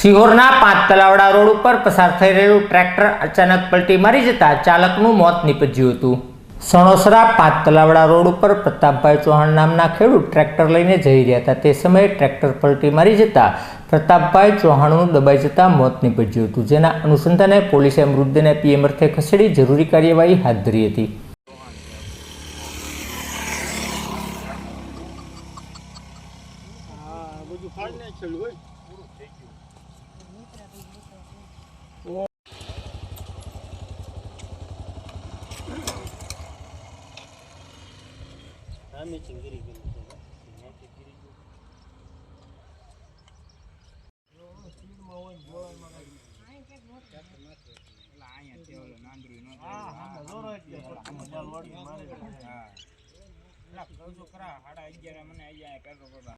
સિહોરના પાંચ તલાવડા રોડ ઉપર પસાર થઈ રહેલું ટ્રેક્ટર અચાનક પલટી મારી જતા ચાલકનું મોત નીપજ્યું હતું. સણોસરા પાંચ તલાવડા રોડ ઉપર પ્રતાપભાઈ ચૌહાણ નામના ખેડૂત ટ્રેક્ટર લઈને જઈ રહ્યા હતા. તે સમયે ટ્રેક્ટર પલટી મારી જતા પ્રતાપભાઈ ચૌહાણનું દબાઈ જતા મોત નીપજ્યું હતું. જેના અનુસંધાને પોલીસે મૃતદેહને પીએમ અર્થે ખસેડી જરૂરી કાર્યવાહી હાથ ધરી હતી. સામે ચીંગરી ગયેલું છે છોકરા સાડા અગિયાર મને અહીંયા પેલો બધા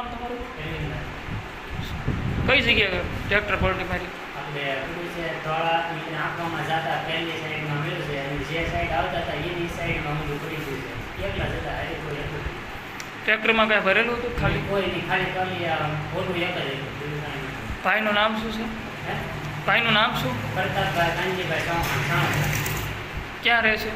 છે તમારું? કઈ હરે ટ્રેક્ટર પલટી મારી. ટ્રેક્ટરમાં કાંઈ ભરેલું હતું ખાલી. ભાઈનું નામ શું છે? ભાઈનું નામ શું? ક્યાં રહે છે?